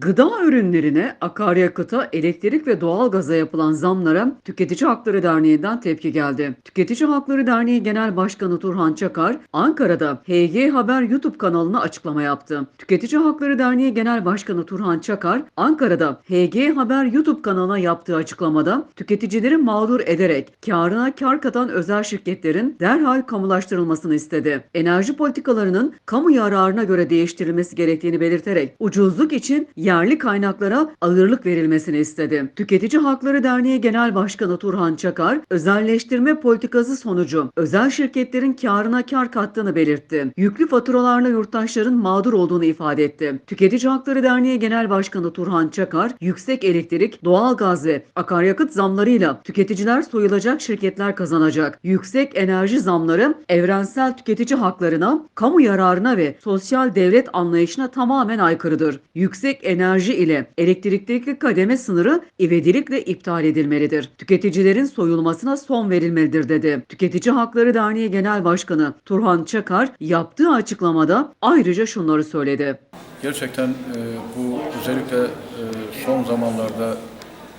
Gıda ürünlerine, akaryakıta, elektrik ve doğalgaza yapılan zamlara Tüketici Hakları Derneği'nden tepki geldi. Tüketici Hakları Derneği Genel Başkanı Turhan Çakar, Ankara'da HG Haber YouTube kanalına açıklama yaptı. Tüketici Hakları Derneği Genel Başkanı Turhan Çakar, Ankara'da HG Haber YouTube kanalına yaptığı açıklamada tüketicileri mağdur ederek karına kar katan özel şirketlerin derhal kamulaştırılmasını istedi. Enerji politikalarının kamu yararına göre değiştirilmesi gerektiğini belirterek ucuzluk için yerli kaynaklara ağırlık verilmesini istedi. Tüketici Hakları Derneği Genel Başkanı Turhan Çakar, özelleştirme politikası sonucu özel şirketlerin karına kar kattığını belirtti. Yüklü faturalarla yurttaşların mağdur olduğunu ifade etti. Tüketici Hakları Derneği Genel Başkanı Turhan Çakar, yüksek elektrik, doğalgaz ve akaryakıt zamlarıyla tüketiciler soyulacak şirketler kazanacak. Yüksek enerji zamları evrensel tüketici haklarına, kamu yararına ve sosyal devlet anlayışına tamamen aykırıdır. Yüksek enerji ile elektrikteki kademe sınırı ivedilikle iptal edilmelidir. Tüketicilerin soyulmasına son verilmelidir dedi. Tüketici Hakları Derneği Genel Başkanı Turhan Çakar yaptığı açıklamada ayrıca şunları söyledi. Gerçekten e, bu özellikle e, son zamanlarda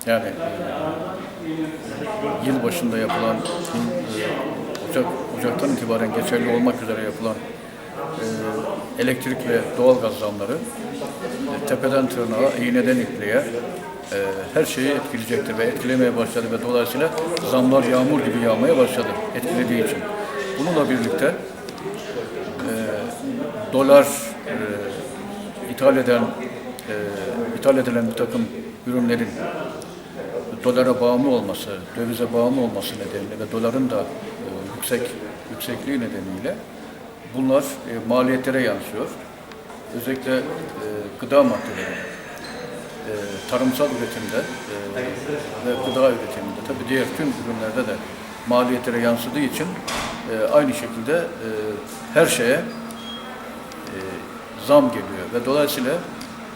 yani e, yıl başında yapılan, e, Ocak, Ocak'tan itibaren geçerli olmak üzere yapılan e, elektrik ve doğalgaz zamları e, tepeden tırnağa, iğneden ipliğe e, her şeyi etkileyecektir ve etkilemeye başladı ve dolayısıyla zamlar yağmur gibi yağmaya başladı etkilediği için. Bununla birlikte e, dolar ithal eden ithal edilen bir takım ürünlerin dolara bağımlı olması, dövize bağımlı olması nedeniyle ve doların da yüksek yüksekliği nedeniyle bunlar e, maliyetlere yansıyor. Özellikle e, gıda maddeleri, e, tarımsal üretimde e, ve gıda üretiminde, tabii diğer tüm ürünlerde de maliyetlere yansıdığı için e, aynı şekilde e, her şeye e, zam geliyor ve dolayısıyla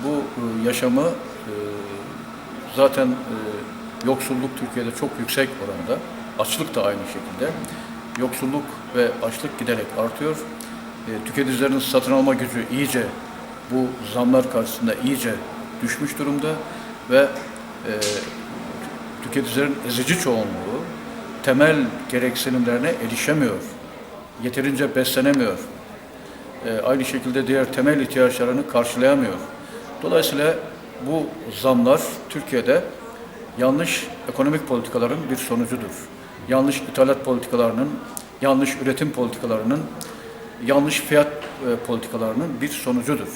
bu e, yaşamı e, zaten e, yoksulluk Türkiye'de çok yüksek oranda, açlık da aynı şekilde. Yoksulluk ve açlık giderek artıyor. E, tüketicilerin satın alma gücü iyice bu zamlar karşısında iyice düşmüş durumda ve e, tüketicilerin ezici çoğunluğu temel gereksinimlerine erişemiyor. Yeterince beslenemiyor. E, aynı şekilde diğer temel ihtiyaçlarını karşılayamıyor. Dolayısıyla bu zamlar Türkiye'de yanlış ekonomik politikaların bir sonucudur. Yanlış ithalat politikalarının, yanlış üretim politikalarının, yanlış fiyat e, politikalarının bir sonucudur.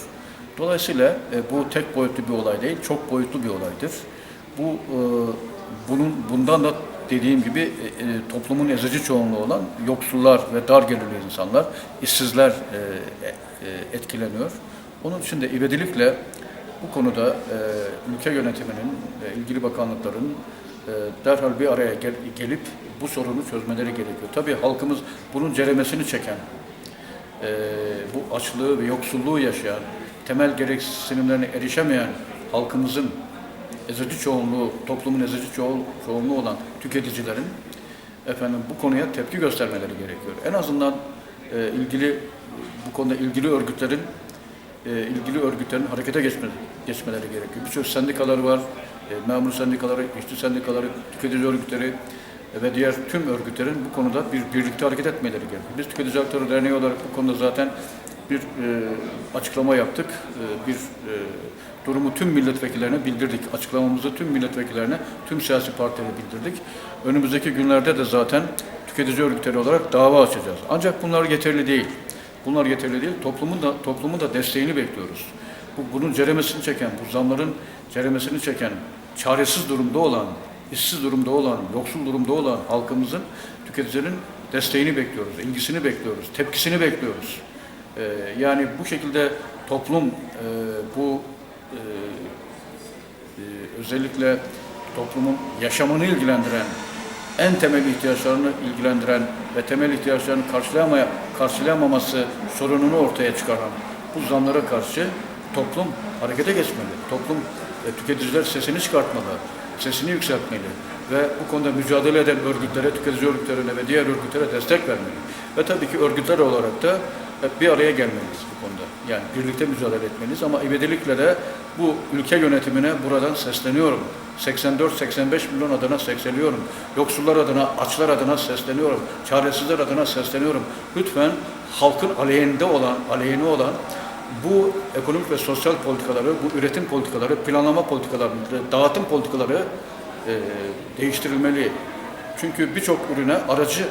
Dolayısıyla e, bu tek boyutlu bir olay değil, çok boyutlu bir olaydır. Bu e, bunun bundan da dediğim gibi e, e, toplumun ezici çoğunluğu olan yoksullar ve dar gelirli insanlar, işsizler e, e, etkileniyor. Onun için de ivedilikle bu konuda e, ülke yönetiminin, e, ilgili bakanlıkların e, derhal bir araya gel- gelip bu sorunu çözmeleri gerekiyor. Tabii halkımız bunun ceremesini çeken, e, bu açlığı ve yoksulluğu yaşayan, temel gereksinimlerine erişemeyen halkımızın ezici çoğunluğu, toplumun ezici çoğu- çoğunluğu olan tüketicilerin efendim bu konuya tepki göstermeleri gerekiyor. En azından e, ilgili bu konuda ilgili örgütlerin e, ilgili örgütlerin harekete geçme, geçmeleri gerekiyor. Birçok sendikaları var, e, memur sendikaları, işçi sendikaları, tüketici örgütleri ve diğer tüm örgütlerin bu konuda bir birlikte hareket etmeleri gerekiyor. Biz Tüketici Hakları Derneği olarak bu konuda zaten bir e, açıklama yaptık. E, bir e, durumu tüm milletvekillerine bildirdik. Açıklamamızı tüm milletvekillerine, tüm siyasi partilere bildirdik. Önümüzdeki günlerde de zaten tüketici örgütleri olarak dava açacağız. Ancak bunlar yeterli değil. Bunlar yeterli değil. Toplumun da toplumun da desteğini bekliyoruz. Bu bunun ceremesini çeken, bu zamların ceremesini çeken, çaresiz durumda olan, işsiz durumda olan, yoksul durumda olan halkımızın, tüketicilerin desteğini bekliyoruz, ilgisini bekliyoruz, tepkisini bekliyoruz. Ee, yani bu şekilde toplum e, bu e, e, özellikle toplumun yaşamını ilgilendiren, en temel ihtiyaçlarını ilgilendiren ve temel ihtiyaçlarını karşılayamaya, karşılayamaması sorununu ortaya çıkaran bu zamlara karşı toplum harekete geçmeli. Toplum e, tüketiciler sesini çıkartmalı, sesini yükseltmeli ve bu konuda mücadele eden örgütlere, tüketici örgütlerine ve diğer örgütlere destek vermeli. Ve tabii ki örgütler olarak da hep bir araya gelmeliyiz bu konuda. Yani birlikte mücadele etmeliyiz ama ivedilikle de bu ülke yönetimine buradan sesleniyorum. 84-85 milyon adına sesleniyorum. Yoksullar adına, açlar adına sesleniyorum. Çaresizler adına sesleniyorum. Lütfen halkın aleyhinde olan, aleyhine olan bu ekonomik ve sosyal politikaları, bu üretim politikaları, planlama politikaları, dağıtım politikaları e, değiştirilmeli. Çünkü birçok ürüne aracı,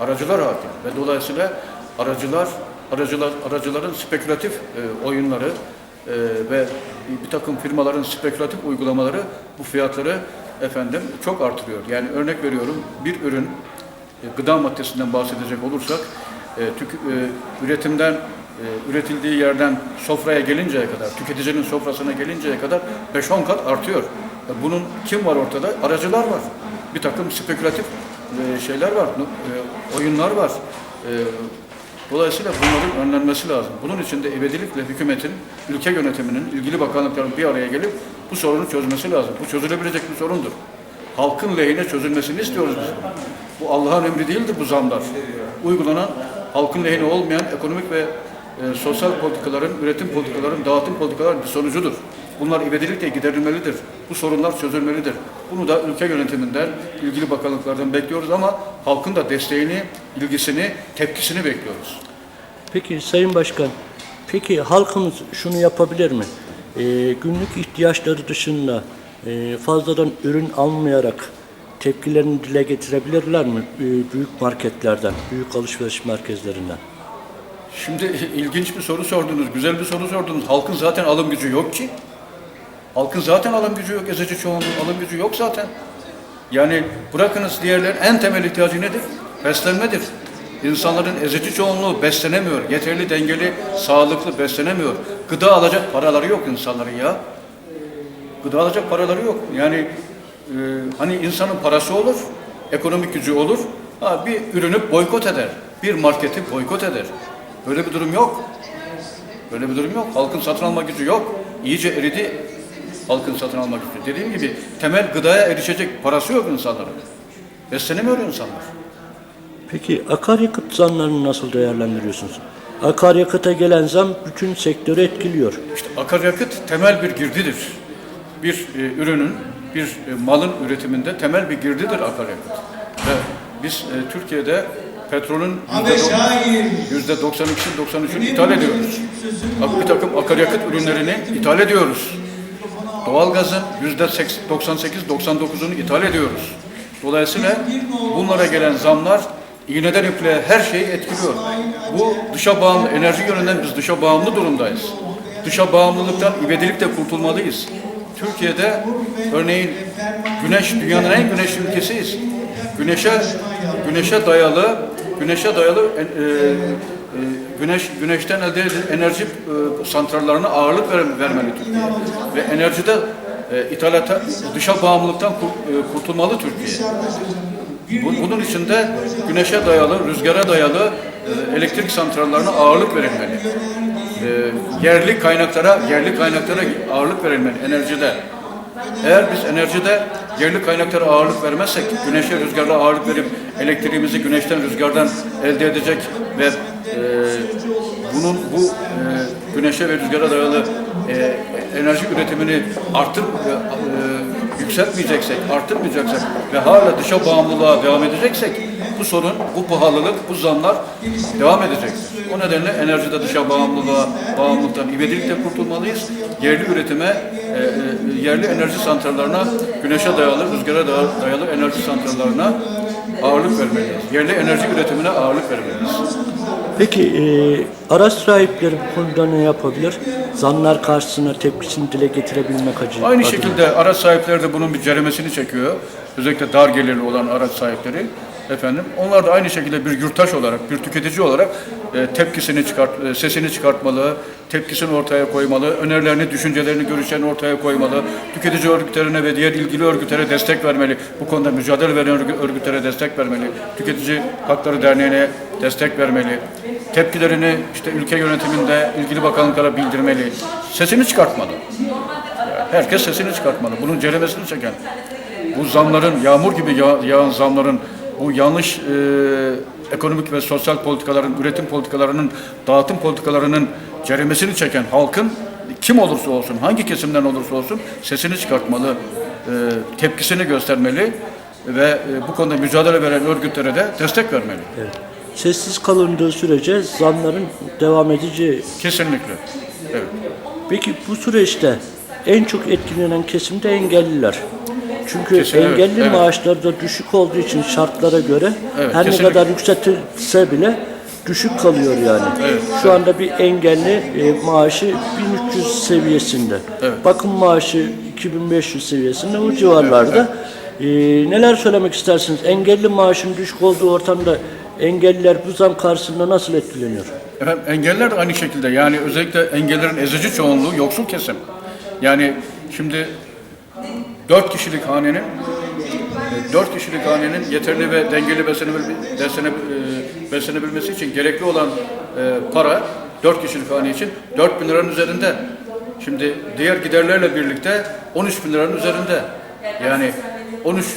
aracılar hakim ve dolayısıyla aracılar, aracılar, aracıların spekülatif e, oyunları e, ve bir takım firmaların spekülatif uygulamaları bu fiyatları efendim çok artırıyor. Yani örnek veriyorum bir ürün e, gıda maddesinden bahsedecek olursak e, tük, e, üretimden e, üretildiği yerden sofraya gelinceye kadar, tüketicinin sofrasına gelinceye kadar 5-10 kat artıyor. E, Bunun kim var ortada? Aracılar var. Bir takım spekülatif e, şeyler var, e, oyunlar var. E, Dolayısıyla bunların önlenmesi lazım. Bunun için de ebedilikle hükümetin, ülke yönetiminin, ilgili bakanlıkların bir araya gelip bu sorunu çözmesi lazım. Bu çözülebilecek bir sorundur. Halkın lehine çözülmesini istiyoruz biz. Bu Allah'ın emri değildir bu zamlar. Uygulanan, halkın lehine olmayan ekonomik ve e, sosyal politikaların, üretim politikaların, dağıtım politikaların bir sonucudur. Bunlar ivedilikle giderilmelidir. Bu sorunlar çözülmelidir. Bunu da ülke yönetiminden, ilgili bakanlıklardan bekliyoruz ama halkın da desteğini, ilgisini, tepkisini bekliyoruz. Peki Sayın Başkan, peki halkımız şunu yapabilir mi? Ee, günlük ihtiyaçları dışında e, fazladan ürün almayarak tepkilerini dile getirebilirler mi? Ee, büyük marketlerden, büyük alışveriş merkezlerinden. Şimdi ilginç bir soru sordunuz, güzel bir soru sordunuz. Halkın zaten alım gücü yok ki. Halkın zaten alım gücü yok, ezici çoğunluğun alım gücü yok zaten. Yani bırakınız diğerlerin en temel ihtiyacı nedir? Beslenmedir. İnsanların ezici çoğunluğu beslenemiyor. Yeterli, dengeli, sağlıklı beslenemiyor. Gıda alacak paraları yok insanların ya. Gıda alacak paraları yok. Yani e, hani insanın parası olur, ekonomik gücü olur. Ha, bir ürünü boykot eder. Bir marketi boykot eder. Böyle bir durum yok. Böyle bir durum yok. Halkın satın alma gücü yok. İyice eridi halkın satın alma gücü. Dediğim gibi temel gıdaya erişecek parası yok insanların. Beslenemiyor insanlar. Peki akaryakıt zamlarını nasıl değerlendiriyorsunuz? Akaryakıta gelen zam bütün sektörü etkiliyor. İşte akaryakıt temel bir girdidir. Bir e, ürünün, bir e, malın üretiminde temel bir girdidir akaryakıt. Ve biz e, Türkiye'de petrolün yüzde 92'si 93'ünü ithal ediyoruz. Bir takım akaryakıt ürünlerini ithal ediyoruz. Doğalgazın yüzde 98-99'unu ithal ediyoruz. Dolayısıyla bunlara gelen zamlar iğneden ipliğe her şeyi etkiliyor. Bu dışa bağımlı, enerji yönünden biz dışa bağımlı durumdayız. Dışa bağımlılıktan ivedilikle kurtulmalıyız. Türkiye'de örneğin güneş dünyanın en güneşli ülkesiyiz. Güneşe güneşe dayalı güneşe dayalı e, e, güneş güneşten elde edilen enerji e, santrallarına ağırlık ver, vermeli Türkiye. Ve enerjide ithalata dışa bağımlılıktan kur- kurtulmalı Türkiye. Bu- Bunun için de güneşe dayalı, rüzgara dayalı elektrik santrallarına ağırlık verilmeli. Yerli kaynaklara, yerli kaynaklara ağırlık verilmeli enerjide. Eğer biz enerjide yerli kaynaklara ağırlık vermezsek, güneşe, rüzgarla ağırlık verip elektriğimizi güneşten, rüzgardan elde edecek ve e, bunun bu e, güneşe ve rüzgara dayalı e, enerji üretimini artır, e, e, yükseltmeyeceksek, artırmayacaksak ve hala dışa bağımlılığa devam edeceksek bu sorun, bu pahalılık, bu zamlar devam edecektir. O nedenle enerjide dışa bağımlılığa, bağımlılıktan ivedilikle kurtulmalıyız. Yerli üretime, e, e, yerli enerji santrallarına, güneşe dayalı, rüzgara dayalı, enerji santrallarına ağırlık vermeliyiz. Yerli enerji üretimine ağırlık vermeliyiz. Peki e, araç sahipleri bu konuda ne yapabilir? Zamlar karşısında tepkisini dile getirebilmek acı. Aynı adına. şekilde araç sahipleri de bunun bir ceremesini çekiyor. Özellikle dar gelirli olan araç sahipleri. Efendim, onlar da aynı şekilde bir yurttaş olarak, bir tüketici olarak e, tepkisini çıkart, e, sesini çıkartmalı, tepkisini ortaya koymalı, önerilerini, düşüncelerini, görüşlerini ortaya koymalı, tüketici örgütlerine ve diğer ilgili örgütlere destek vermeli, bu konuda mücadele veren örgü- örgütlere destek vermeli, tüketici hakları derneğine destek vermeli, tepkilerini işte ülke yönetiminde ilgili bakanlıklara bildirmeli, sesini çıkartmalı. Herkes sesini çıkartmalı. Bunun ceremesini çeken, bu zamların, yağmur gibi yağ- yağan zamların, bu yanlış e, ekonomik ve sosyal politikaların, üretim politikalarının, dağıtım politikalarının ceremesini çeken halkın kim olursa olsun, hangi kesimden olursa olsun sesini çıkartmalı, e, tepkisini göstermeli ve e, bu konuda mücadele veren örgütlere de destek vermeli. Evet. Sessiz kalındığı sürece zamların devam edeceği. Kesinlikle. Evet. Peki bu süreçte en çok etkilenen kesim de engelliler. Çünkü Kesin, evet, engelli evet. maaşları da düşük olduğu için şartlara göre Evet, her kesinlikle. ne kadar yükseltilse bile düşük kalıyor yani. Evet, Şu anda bir engelli e, maaşı 1300 seviyesinde. Evet. Bakım maaşı 2500 seviyesinde o civarlarda. E, neler söylemek istersiniz? Engelli maaşın düşük olduğu ortamda engelliler bu zam karşısında nasıl etkileniyor? Efendim engeller de aynı şekilde yani özellikle engellerin ezici çoğunluğu yoksul kesim. Yani şimdi dört kişilik hanenin e, dört kişilik hanenin yeterli ve dengeli e, beslenebilmesi için gerekli olan e, para dört kişilik hane için 4 bin liranın üzerinde. Şimdi diğer giderlerle birlikte 13 bin liranın üzerinde. Yani 13 e,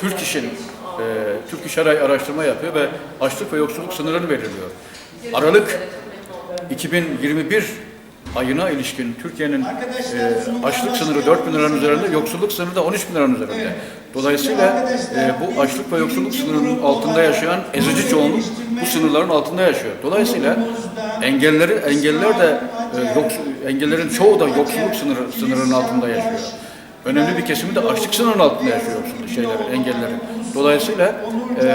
Türk İş'in, Türk İş Aray araştırma yapıyor ve açlık ve yoksulluk sınırını belirliyor. Aralık 2021 ayına ilişkin Türkiye'nin e, açlık sınırı 4 bin liranın üzerinde, yoksulluk sınırı da 13 bin liranın üzerinde. Dolayısıyla e, bu açlık ve yoksulluk sınırının altında yaşayan ezici çoğunluk bu sınırların altında yaşıyor. Dolayısıyla engelleri engeller de e, yoksul- engellerin çoğu da yoksulluk sınırı sınırının altında yaşıyor. Önemli bir kesimi de açlık sınırının altında yaşıyor şeyler, engellerin. Dolayısıyla e,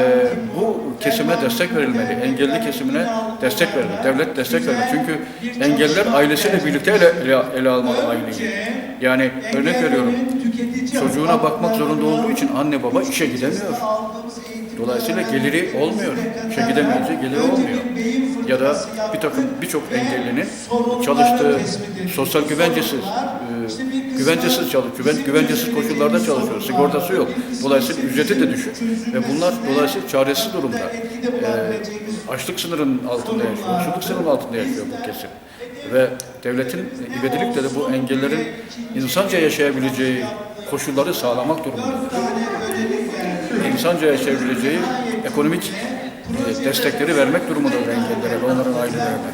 bu kesime destek verilmeli, engelli kesimine destek verilmeli, devlet destek vermeli. Çünkü engeller ailesiyle birlikte ele, ele, ele almalı aileyi. Yani örnek veriyorum, çocuğuna bakmak zorunda olduğu için anne baba işe gidemiyor. Dolayısıyla geliri olmuyor. İşe gidemeyince geliri olmuyor. Ya da bir takım birçok engellinin çalıştığı sosyal güvencesiz, e, güvencesiz çalış, güven, güvencesiz koşullarda çalışıyor. Sigortası yok. Dolayısıyla ücreti de düşük. Ve bunlar dolayısıyla çaresiz durumda. E, açlık sınırının altında yaşıyor. Açlık sınırının altında yaşıyor bu kesim. Ve devletin ivedilikle de bu engellerin insanca yaşayabileceği koşulları sağlamak durumundadır insanca yaşayabileceği ekonomik e, destekleri vermek durumundadır engellilere ve onların ailelerine.